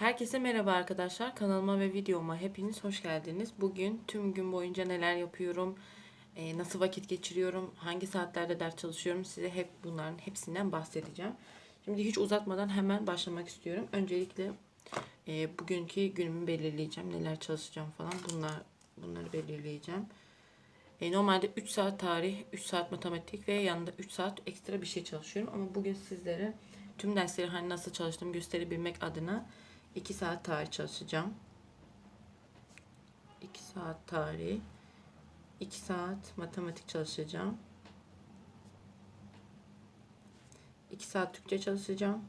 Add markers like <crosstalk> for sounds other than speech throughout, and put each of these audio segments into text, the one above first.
Herkese merhaba arkadaşlar. Kanalıma ve videoma hepiniz hoş geldiniz. Bugün tüm gün boyunca neler yapıyorum, e, nasıl vakit geçiriyorum, hangi saatlerde ders çalışıyorum size hep bunların hepsinden bahsedeceğim. Şimdi hiç uzatmadan hemen başlamak istiyorum. Öncelikle e, bugünkü günümü belirleyeceğim. Neler çalışacağım falan bunlar bunları belirleyeceğim. E, normalde 3 saat tarih, 3 saat matematik ve yanında 3 saat ekstra bir şey çalışıyorum. Ama bugün sizlere tüm dersleri hani nasıl çalıştığımı gösterebilmek adına 2 saat tarih çalışacağım. 2 saat tarih. 2 saat matematik çalışacağım. 2 saat Türkçe çalışacağım.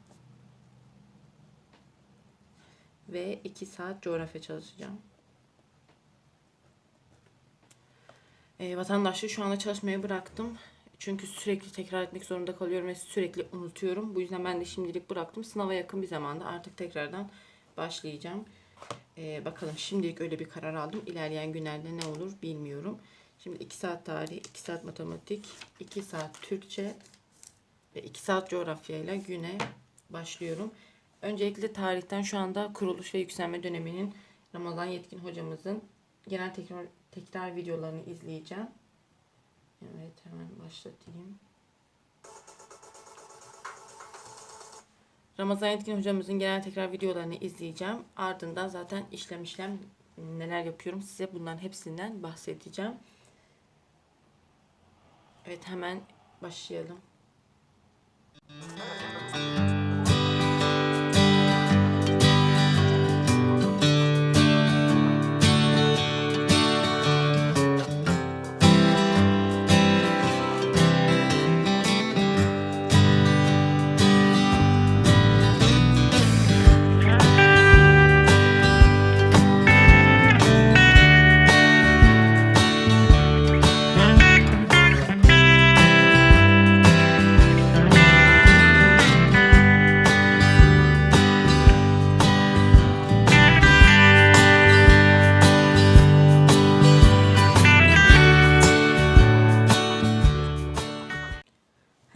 Ve 2 saat coğrafya çalışacağım. E, vatandaşlığı şu anda çalışmayı bıraktım. Çünkü sürekli tekrar etmek zorunda kalıyorum ve sürekli unutuyorum. Bu yüzden ben de şimdilik bıraktım. Sınava yakın bir zamanda artık tekrardan başlayacağım. Ee, bakalım şimdilik öyle bir karar aldım. İlerleyen günlerde ne olur bilmiyorum. Şimdi 2 saat tarih, 2 saat matematik, 2 saat Türkçe ve 2 saat coğrafyayla güne başlıyorum. Öncelikle tarihten şu anda kuruluş ve yükselme döneminin Ramazan Yetkin hocamızın genel tekrar, tekrar videolarını izleyeceğim. Evet hemen başlatayım. Ramazan Yetkin hocamızın genel tekrar videolarını izleyeceğim. Ardından zaten işlem işlem neler yapıyorum size bunların hepsinden bahsedeceğim. Evet hemen başlayalım.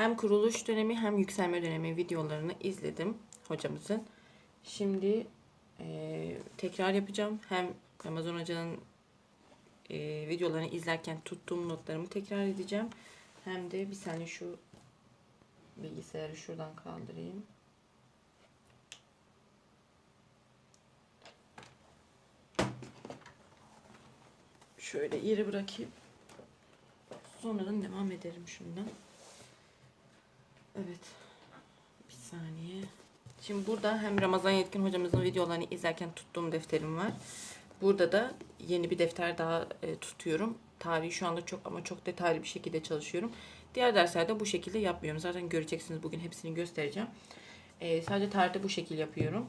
Hem kuruluş dönemi hem yükselme dönemi videolarını izledim hocamızın. Şimdi eee, tekrar yapacağım. Hem Ramazan hocanın eee, videolarını izlerken tuttuğum notlarımı tekrar edeceğim. Hem de bir saniye şu bilgisayarı şuradan kaldırayım. Şöyle yere bırakayım. Sonradan devam ederim şundan. Evet. Bir saniye. Şimdi burada hem Ramazan Yetkin hocamızın videolarını izlerken tuttuğum defterim var. Burada da yeni bir defter daha e, tutuyorum. Tarihi şu anda çok ama çok detaylı bir şekilde çalışıyorum. Diğer derslerde bu şekilde yapmıyorum. Zaten göreceksiniz bugün hepsini göstereceğim. E, sadece tarihte bu şekil yapıyorum.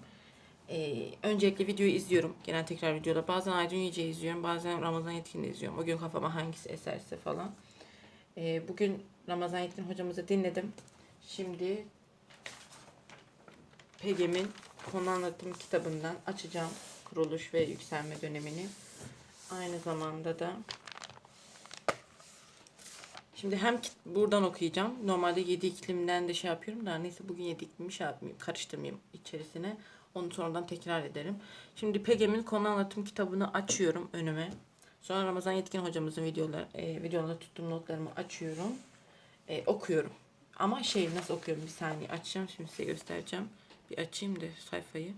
E, öncelikle videoyu izliyorum. Genel tekrar videoda. Bazen Aydın Yüce'yi izliyorum. Bazen Ramazan Yetkin'i izliyorum. O gün kafama hangisi eserse falan. E, bugün Ramazan Yetkin hocamızı dinledim. Şimdi PEGEM'in konu anlatım kitabından açacağım kuruluş ve yükselme dönemini. Aynı zamanda da Şimdi hem buradan okuyacağım. Normalde 7 iklimden de şey yapıyorum da neyse bugün 7 iklimi şey yapmayayım, karıştırmayayım içerisine. Onu sonradan tekrar ederim. Şimdi PEGEM'in konu anlatım kitabını açıyorum önüme. Sonra Ramazan Yetkin hocamızın videolar, e, videolarında tuttuğum notlarımı açıyorum. E, okuyorum. Ama şey nasıl okuyorum bir saniye açacağım şimdi size göstereceğim. Bir açayım da sayfayı.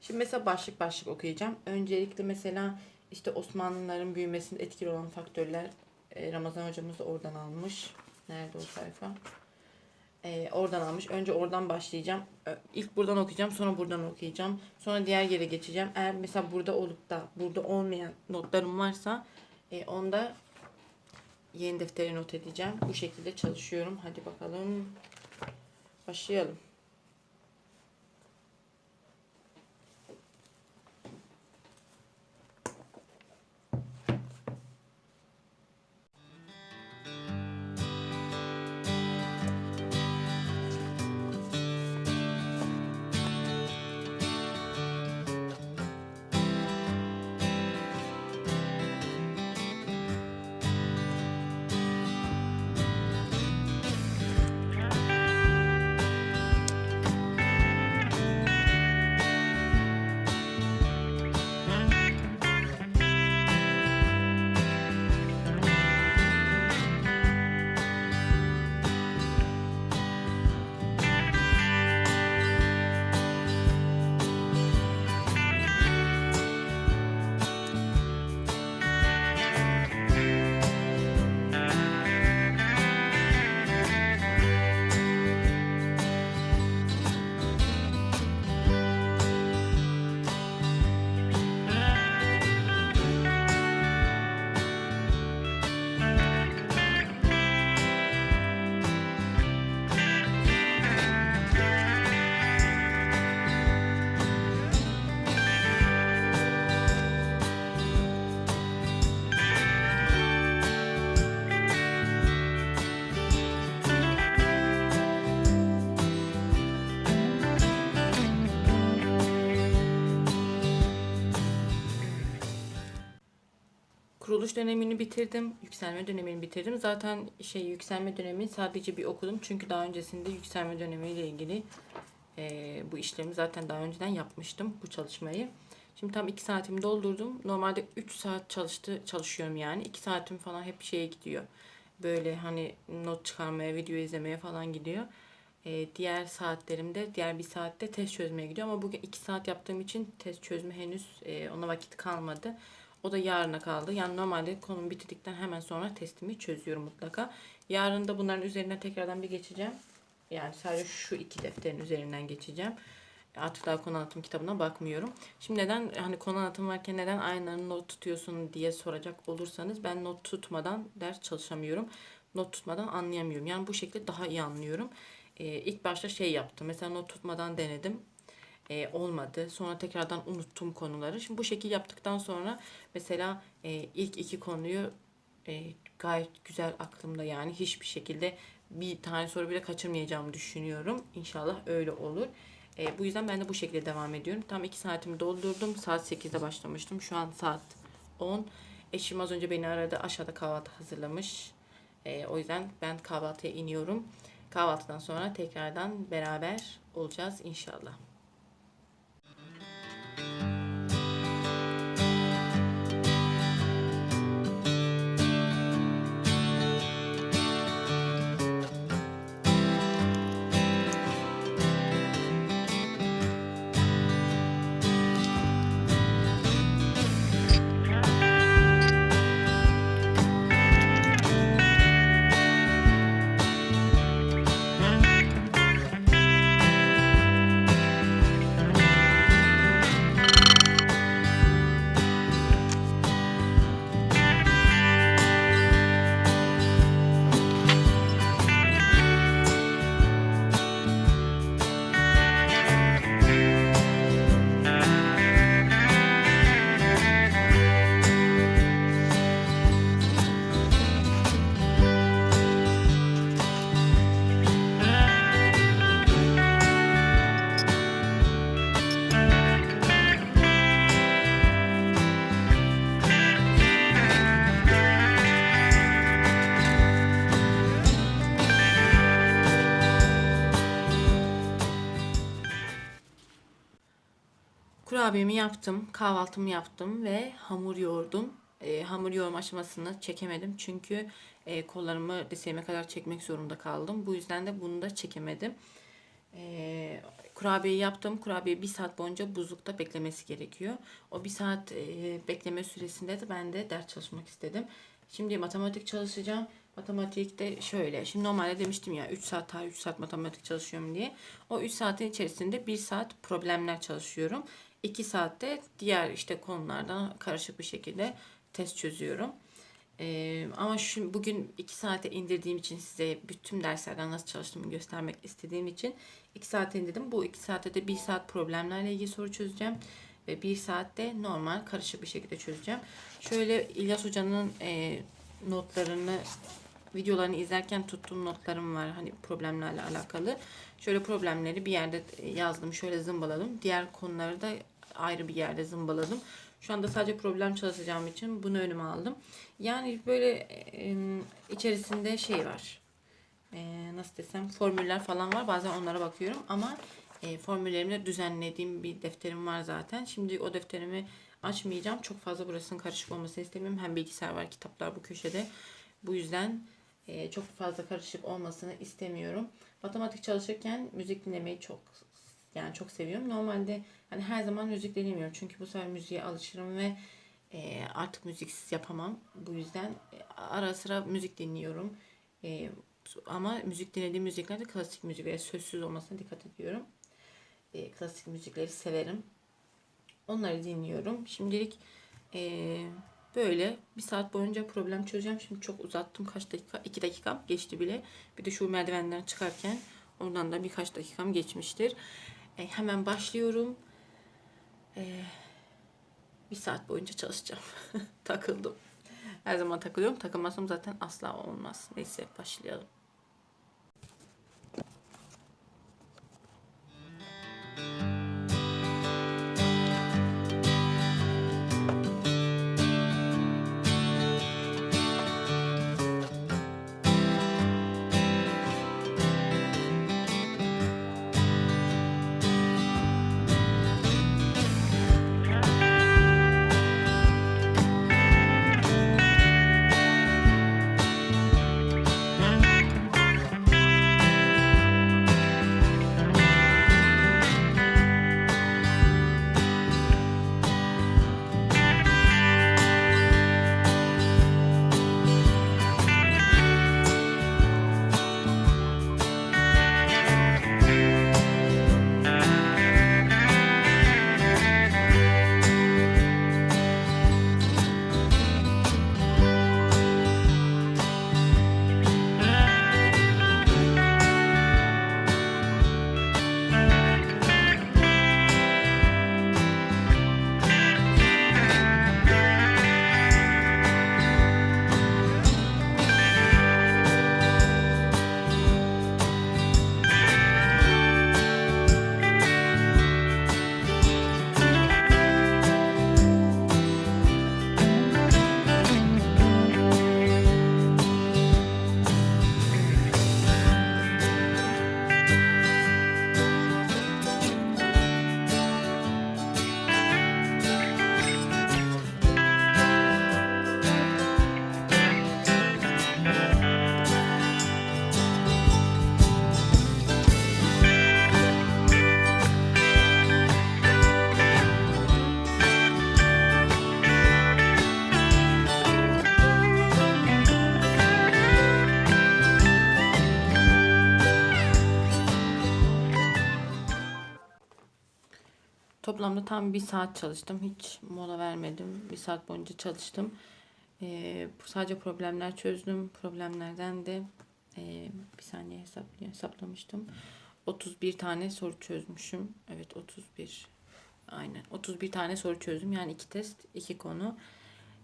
Şimdi mesela başlık başlık okuyacağım. Öncelikle mesela işte Osmanlıların büyümesinde etkili olan faktörler e, Ramazan hocamız da oradan almış. Nerede o sayfa? E, oradan almış. Önce oradan başlayacağım. İlk buradan okuyacağım. Sonra buradan okuyacağım. Sonra diğer yere geçeceğim. Eğer mesela burada olup da burada olmayan notlarım varsa e, onda yeni deftere not edeceğim. Bu şekilde çalışıyorum. Hadi bakalım. Başlayalım. Kuruluş dönemini bitirdim. Yükselme dönemini bitirdim. Zaten şey yükselme dönemini sadece bir okudum. Çünkü daha öncesinde yükselme dönemiyle ilgili e, bu işlemi zaten daha önceden yapmıştım bu çalışmayı. Şimdi tam 2 saatimi doldurdum. Normalde 3 saat çalıştı çalışıyorum yani. 2 saatim falan hep şeye gidiyor. Böyle hani not çıkarmaya, video izlemeye falan gidiyor. Ee, diğer saatlerimde, diğer bir saatte test çözmeye gidiyor. Ama bugün 2 saat yaptığım için test çözme henüz e, ona vakit kalmadı. O da yarına kaldı. Yani normalde konumu bitirdikten hemen sonra testimi çözüyorum mutlaka. Yarın da bunların üzerinden tekrardan bir geçeceğim. Yani sadece şu iki defterin üzerinden geçeceğim. Artık daha konu anlatım kitabına bakmıyorum. Şimdi neden hani konu anlatım varken neden aynı not tutuyorsun diye soracak olursanız ben not tutmadan ders çalışamıyorum. Not tutmadan anlayamıyorum. Yani bu şekilde daha iyi anlıyorum. Ee, ilk başta şey yaptım. Mesela not tutmadan denedim. Ee, olmadı. Sonra tekrardan unuttum konuları. Şimdi bu şekil yaptıktan sonra mesela e, ilk iki konuyu e, gayet güzel aklımda yani hiçbir şekilde bir tane soru bile kaçırmayacağımı düşünüyorum. İnşallah öyle olur. E, bu yüzden ben de bu şekilde devam ediyorum. Tam 2 saatimi doldurdum. Saat 8'de başlamıştım. Şu an saat 10. Eşim az önce beni aradı. Aşağıda kahvaltı hazırlamış. E, o yüzden ben kahvaltıya iniyorum. Kahvaltıdan sonra tekrardan beraber olacağız inşallah. Thank you. Kurabiyemi yaptım, kahvaltımı yaptım ve hamur yoğurdum. E, hamur yoğurma aşamasını çekemedim çünkü e, kollarımı dirseğime kadar çekmek zorunda kaldım. Bu yüzden de bunu da çekemedim. E, kurabiyeyi yaptım. Kurabiye bir saat boyunca buzlukta beklemesi gerekiyor. O bir saat e, bekleme süresinde de ben de ders çalışmak istedim. Şimdi matematik çalışacağım. Matematikte şöyle. Şimdi normalde demiştim ya 3 saat daha 3 saat matematik çalışıyorum diye. O 3 saatin içerisinde 1 saat problemler çalışıyorum. 2 saatte diğer işte konulardan karışık bir şekilde test çözüyorum. Ee, ama şu bugün 2 saate indirdiğim için size bütün derslerden nasıl çalıştığımı göstermek istediğim için 2 saate indirdim. Bu 2 saatte de 1 saat problemlerle ilgili soru çözeceğim. Ve 1 saatte normal karışık bir şekilde çözeceğim. Şöyle İlyas Hoca'nın e, notlarını videolarını izlerken tuttuğum notlarım var hani problemlerle alakalı. Şöyle problemleri bir yerde yazdım, şöyle zımbaladım. Diğer konuları da ayrı bir yerde zımbaladım. Şu anda sadece problem çalışacağım için bunu önüme aldım. Yani böyle e, içerisinde şey var. E, nasıl desem formüller falan var. Bazen onlara bakıyorum ama e, formüllerimi düzenlediğim bir defterim var zaten. Şimdi o defterimi açmayacağım. Çok fazla burasının karışık olmasını istemiyorum. Hem bilgisayar var, kitaplar bu köşede. Bu yüzden e, çok fazla karışık olmasını istemiyorum. Matematik çalışırken müzik dinlemeyi çok yani çok seviyorum. Normalde hani her zaman müzik dinlemiyorum. Çünkü bu sefer müziğe alışırım ve e, artık müziksiz yapamam. Bu yüzden e, ara sıra müzik dinliyorum. E, ama müzik dinlediğim müziklerde klasik müzik ve sözsüz olmasına dikkat ediyorum. E, klasik müzikleri severim. Onları dinliyorum. Şimdilik e, böyle bir saat boyunca problem çözeceğim. Şimdi çok uzattım. Kaç dakika? 2 dakikam geçti bile. Bir de şu merdivenden çıkarken oradan da birkaç dakikam geçmiştir. E, hemen başlıyorum. E, bir saat boyunca çalışacağım. <laughs> Takıldım. Her zaman takılıyorum. Takılmazsam zaten asla olmaz. Neyse başlayalım. Toplamda tam bir saat çalıştım. Hiç mola vermedim. Bir saat boyunca çalıştım. Ee, sadece problemler çözdüm. Problemlerden de e, bir saniye hesaplı, hesaplamıştım. 31 tane soru çözmüşüm. Evet 31. Aynen. 31 tane soru çözdüm. Yani iki test, iki konu.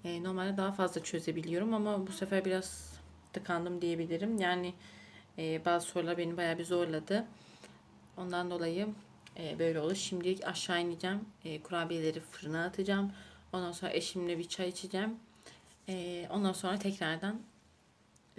Ee, normalde daha fazla çözebiliyorum ama bu sefer biraz tıkandım diyebilirim. Yani e, bazı sorular beni bayağı bir zorladı. Ondan dolayı e, böyle olur. Şimdilik aşağı ineceğim. E, kurabiyeleri fırına atacağım. Ondan sonra eşimle bir çay içeceğim. E, ondan sonra tekrardan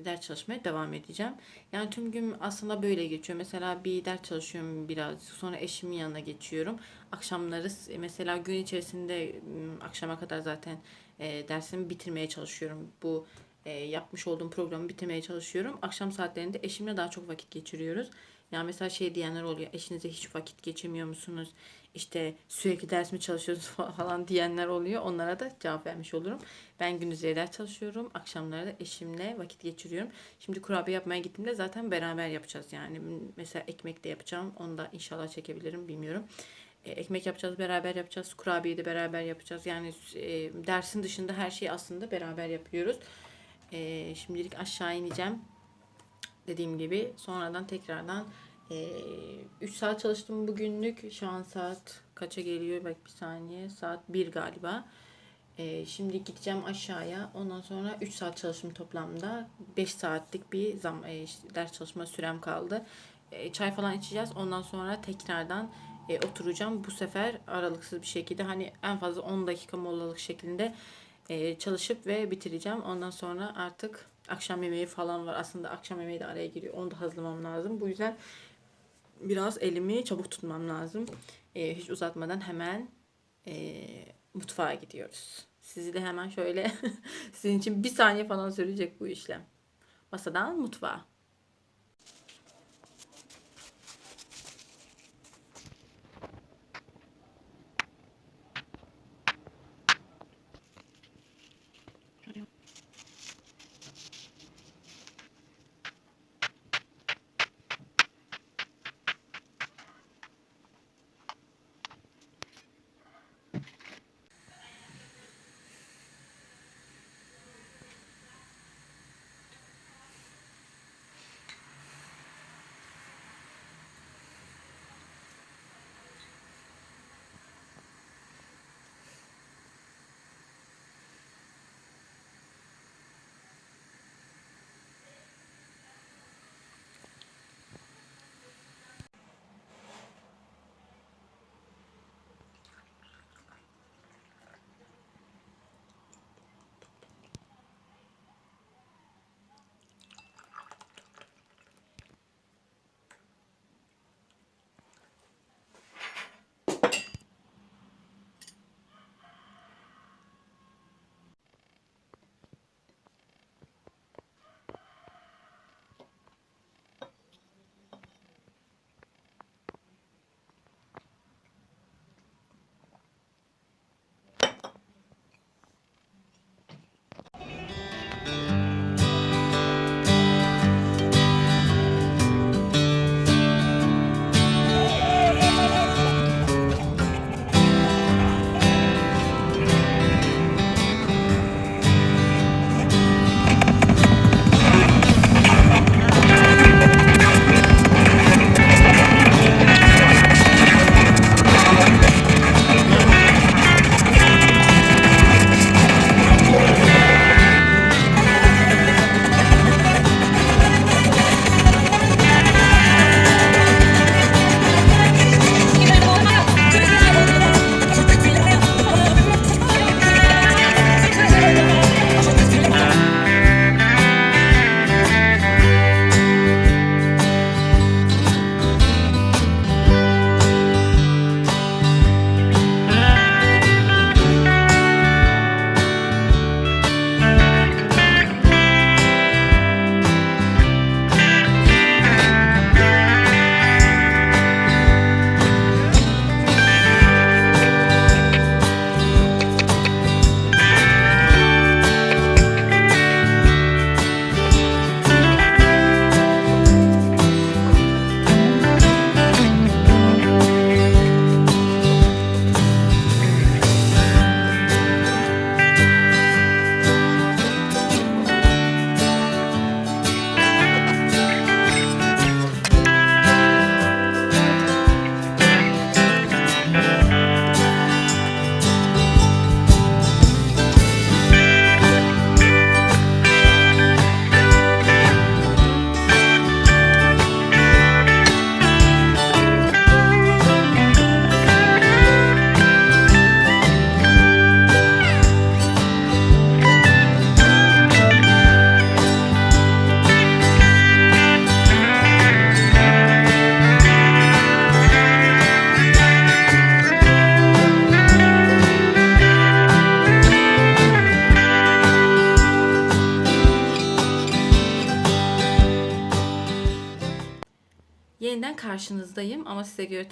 ders çalışmaya devam edeceğim. Yani tüm gün aslında böyle geçiyor. Mesela bir ders çalışıyorum biraz. Sonra eşimin yanına geçiyorum. Akşamları mesela gün içerisinde akşama kadar zaten e, dersimi bitirmeye çalışıyorum. Bu e, yapmış olduğum programı bitirmeye çalışıyorum. Akşam saatlerinde eşimle daha çok vakit geçiriyoruz. Yani mesela şey diyenler oluyor. Eşinize hiç vakit geçirmiyor musunuz? İşte sürekli ders mi çalışıyorsunuz <laughs> falan diyenler oluyor. Onlara da cevap vermiş olurum. Ben gündüzleri ders çalışıyorum. Akşamları da eşimle vakit geçiriyorum. Şimdi kurabiye yapmaya gittiğimde zaten beraber yapacağız. Yani mesela ekmek de yapacağım. Onu da inşallah çekebilirim bilmiyorum. E, ekmek yapacağız, beraber yapacağız. Kurabiye de beraber yapacağız. Yani e, dersin dışında her şeyi aslında beraber yapıyoruz. E, şimdilik aşağı ineceğim dediğim gibi sonradan tekrardan 3 saat çalıştım bugünlük. Şu an saat kaça geliyor? Bak bir saniye. Saat 1 galiba. E, şimdi gideceğim aşağıya. Ondan sonra 3 saat çalıştım toplamda. 5 saatlik bir zam e, ders çalışma sürem kaldı. E, çay falan içeceğiz. Ondan sonra tekrardan e, oturacağım. Bu sefer aralıksız bir şekilde hani en fazla 10 dakika molalık şeklinde e, çalışıp ve bitireceğim. Ondan sonra artık akşam yemeği falan var. Aslında akşam yemeği de araya giriyor. Onu da hazırlamam lazım. Bu yüzden biraz elimi çabuk tutmam lazım. E, hiç uzatmadan hemen e, mutfağa gidiyoruz. Sizi de hemen şöyle <laughs> sizin için bir saniye falan sürecek bu işlem. Masadan mutfağa.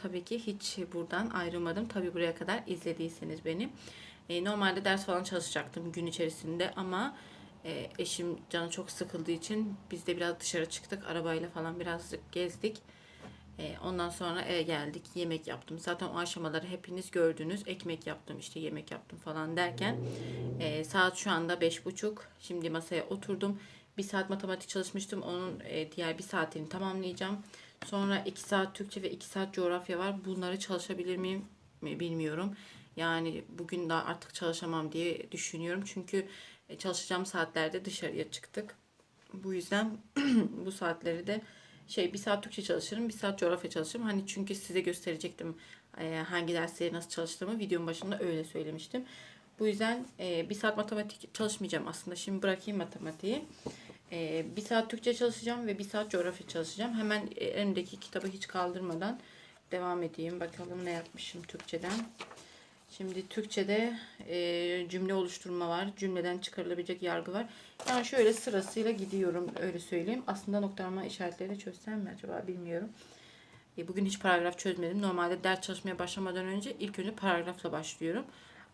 Tabii ki hiç buradan ayrılmadım. Tabii buraya kadar izlediyseniz beni. E, normalde ders falan çalışacaktım gün içerisinde ama e, eşim canı çok sıkıldığı için biz de biraz dışarı çıktık. Arabayla falan birazcık gezdik. E, ondan sonra eve geldik. Yemek yaptım. Zaten o aşamaları hepiniz gördünüz. Ekmek yaptım işte yemek yaptım falan derken e, saat şu anda beş buçuk. Şimdi masaya oturdum. Bir saat matematik çalışmıştım. Onun e, diğer bir saatini tamamlayacağım. Sonra iki saat Türkçe ve iki saat coğrafya var. Bunları çalışabilir miyim mi bilmiyorum. Yani bugün daha artık çalışamam diye düşünüyorum. Çünkü e, çalışacağım saatlerde dışarıya çıktık. Bu yüzden <clears throat> bu saatleri de şey bir saat Türkçe çalışırım, bir saat coğrafya çalışırım. Hani çünkü size gösterecektim e, hangi dersleri nasıl çalıştığımı videonun başında öyle söylemiştim. Bu yüzden e, bir saat matematik çalışmayacağım aslında. Şimdi bırakayım matematiği. E, bir saat Türkçe çalışacağım ve bir saat coğrafya çalışacağım. Hemen e, elimdeki kitabı hiç kaldırmadan devam edeyim. Bakalım ne yapmışım Türkçeden. Şimdi Türkçe'de e, cümle oluşturma var. Cümleden çıkarılabilecek yargı var. Yani şöyle sırasıyla gidiyorum öyle söyleyeyim. Aslında noktalama işaretleri çözsem mi acaba bilmiyorum. E, bugün hiç paragraf çözmedim. Normalde ders çalışmaya başlamadan önce ilk önce paragrafla başlıyorum.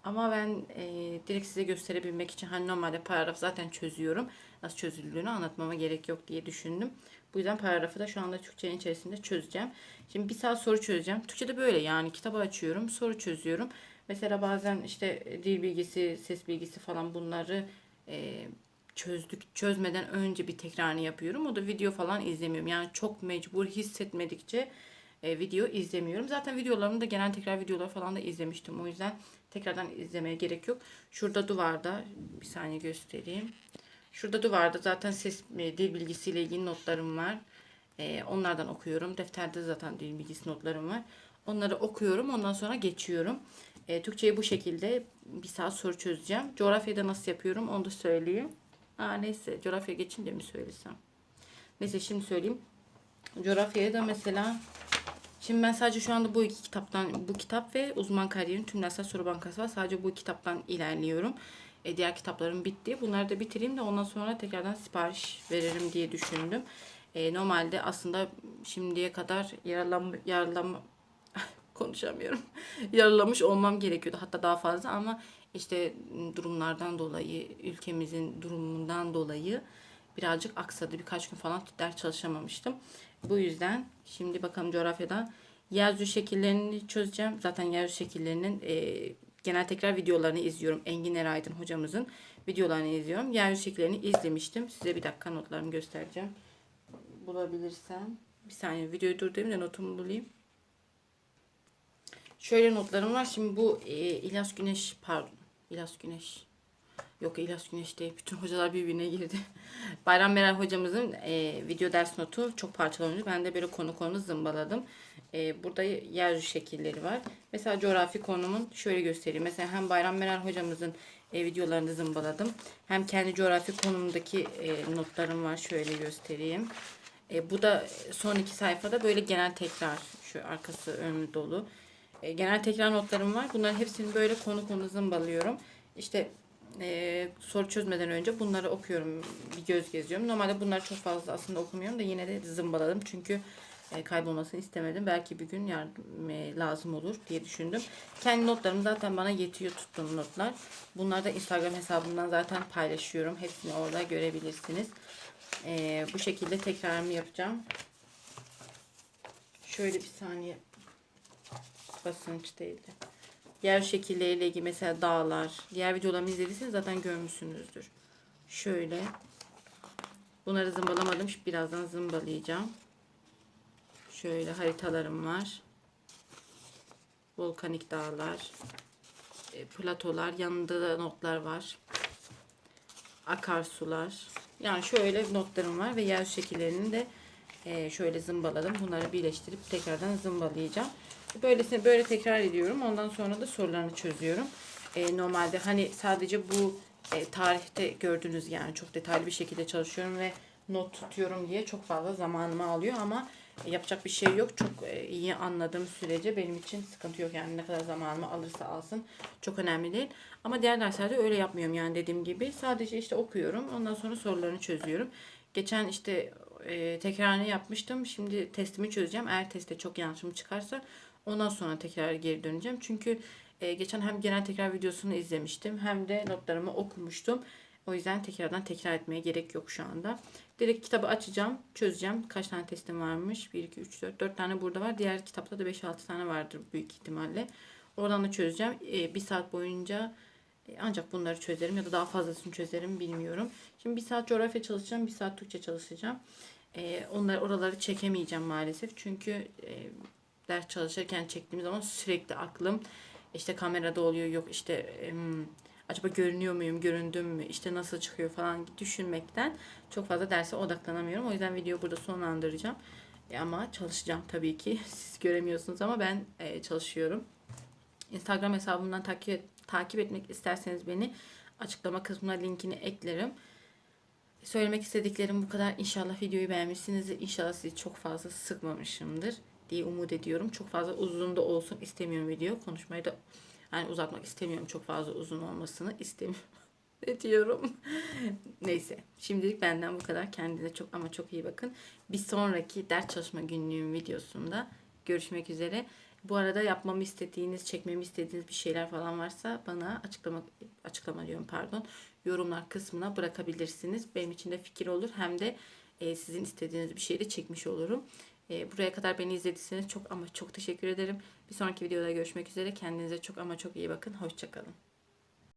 Ama ben e, direkt size gösterebilmek için hani normalde paragraf zaten çözüyorum. Nasıl çözüldüğünü anlatmama gerek yok diye düşündüm. Bu yüzden paragrafı da şu anda Türkçenin içerisinde çözeceğim. Şimdi bir saat soru çözeceğim. Türkçe'de böyle yani kitabı açıyorum, soru çözüyorum. Mesela bazen işte dil bilgisi, ses bilgisi falan bunları e, çözdük çözmeden önce bir tekrarını yapıyorum. O da video falan izlemiyorum. Yani çok mecbur hissetmedikçe e, video izlemiyorum. Zaten videolarımı da genel tekrar videolar falan da izlemiştim. O yüzden tekrardan izlemeye gerek yok. Şurada duvarda bir saniye göstereyim. Şurada duvarda zaten ses e, dil bilgisiyle ilgili notlarım var. E, onlardan okuyorum. Defterde zaten dil bilgisi notlarım var. Onları okuyorum. Ondan sonra geçiyorum. E, Türkçeyi bu şekilde bir saat soru çözeceğim. Coğrafyada nasıl yapıyorum onu da söyleyeyim. Aa, neyse coğrafya geçince mi söylesem. Neyse şimdi söyleyeyim. Coğrafyaya da mesela Şimdi ben sadece şu anda bu iki kitaptan, bu kitap ve uzman kariyerin tüm dersler soru bankası var. Sadece bu kitaptan ilerliyorum. E, diğer kitaplarım bitti. Bunları da bitireyim de ondan sonra tekrardan sipariş veririm diye düşündüm. E, normalde aslında şimdiye kadar yaralanma, yaralanma <laughs> konuşamıyorum. Yaralamış olmam gerekiyordu. Hatta daha fazla ama işte durumlardan dolayı, ülkemizin durumundan dolayı birazcık aksadı. Birkaç gün falan ders çalışamamıştım. Bu yüzden şimdi bakalım coğrafyada yeryüzü şekillerini çözeceğim. Zaten yeryüzü şekillerinin e, genel tekrar videolarını izliyorum. Engin Eraydın hocamızın videolarını izliyorum. Yeryüzü şekillerini izlemiştim. Size bir dakika notlarımı göstereceğim. Bulabilirsem. Bir saniye videoyu durdurayım da notumu bulayım. Şöyle notlarım var. Şimdi bu e, İlyas Güneş pardon. İlyas Güneş. Yok İlyas Güneş değil. Bütün hocalar birbirine girdi. <laughs> Bayram Meral hocamızın e, video ders notu çok parçalanıyor. Ben de böyle konu konu zımbaladım. E, burada yeryüzü şekilleri var. Mesela coğrafi konumun şöyle göstereyim. Mesela hem Bayram Meral hocamızın e, videolarını zımbaladım. Hem kendi coğrafi konumdaki e, notlarım var. Şöyle göstereyim. E, bu da son iki sayfada böyle genel tekrar. Şu arkası önlü dolu. E, genel tekrar notlarım var. Bunların hepsini böyle konu konu zımbalıyorum. İşte soru çözmeden önce bunları okuyorum. Bir göz geziyorum. Normalde bunları çok fazla aslında okumuyorum da yine de zımbaladım. Çünkü kaybolmasını istemedim. Belki bir gün yardım e, lazım olur diye düşündüm. Kendi notlarım zaten bana yetiyor tuttuğum notlar. Bunları da Instagram hesabımdan zaten paylaşıyorum. Hepsini orada görebilirsiniz. E, bu şekilde tekrarımı yapacağım. Şöyle bir saniye basınç değildi. Yer şekilleriyle ilgili mesela dağlar. Diğer videolarımı izlediyseniz zaten görmüşsünüzdür. Şöyle. Bunları zımbalamadım. Şimdi birazdan zımbalayacağım. Şöyle haritalarım var. Volkanik dağlar. E, platolar. Yanında da notlar var. Akarsular. Yani şöyle notlarım var ve yer şekillerini de e, şöyle zımbaladım. Bunları birleştirip tekrardan zımbalayacağım. Böylesine böyle tekrar ediyorum. Ondan sonra da sorularını çözüyorum. E, normalde hani sadece bu tarihte gördüğünüz yani çok detaylı bir şekilde çalışıyorum ve not tutuyorum diye çok fazla zamanımı alıyor ama yapacak bir şey yok. Çok e, iyi anladığım sürece benim için sıkıntı yok. Yani ne kadar zamanımı alırsa alsın çok önemli değil. Ama diğer derslerde öyle yapmıyorum yani dediğim gibi. Sadece işte okuyorum. Ondan sonra sorularını çözüyorum. Geçen işte e, tekrarını yapmıştım. Şimdi testimi çözeceğim. Eğer testte çok yanlışım çıkarsa ondan sonra tekrar geri döneceğim. Çünkü e, geçen hem genel tekrar videosunu izlemiştim hem de notlarımı okumuştum. O yüzden tekrardan tekrar etmeye gerek yok şu anda. Direkt kitabı açacağım, çözeceğim. Kaç tane testim varmış? 1, 2, 3, 4. 4 tane burada var. Diğer kitapta da 5-6 tane vardır büyük ihtimalle. Oradan da çözeceğim. E, bir saat boyunca e, ancak bunları çözerim ya da daha fazlasını çözerim bilmiyorum. Şimdi bir saat coğrafya çalışacağım, bir saat Türkçe çalışacağım. E, onları oraları çekemeyeceğim maalesef. Çünkü e, ders çalışırken çektiğim zaman sürekli aklım işte kamerada oluyor yok işte em, acaba görünüyor muyum göründüm mü işte nasıl çıkıyor falan düşünmekten çok fazla derse odaklanamıyorum. O yüzden videoyu burada sonlandıracağım. E, ama çalışacağım tabii ki. <laughs> Siz göremiyorsunuz ama ben e, çalışıyorum. Instagram hesabımdan takip takip etmek isterseniz beni açıklama kısmına linkini eklerim. Söylemek istediklerim bu kadar. İnşallah videoyu beğenmişsinizdir. İnşallah sizi çok fazla sıkmamışımdır diye umut ediyorum. Çok fazla uzun da olsun istemiyorum video. Konuşmayı da yani uzatmak istemiyorum. Çok fazla uzun olmasını istemiyorum. <laughs> ne diyorum? Neyse. Şimdilik benden bu kadar. Kendinize çok ama çok iyi bakın. Bir sonraki ders çalışma günlüğüm videosunda görüşmek üzere. Bu arada yapmamı istediğiniz, çekmemi istediğiniz bir şeyler falan varsa bana açıklama açıklama diyorum pardon. Yorumlar kısmına bırakabilirsiniz. Benim için de fikir olur. Hem de e, sizin istediğiniz bir şeyi de çekmiş olurum. E, buraya kadar beni izlediyseniz çok ama çok teşekkür ederim. Bir sonraki videoda görüşmek üzere. Kendinize çok ama çok iyi bakın. Hoşçakalın.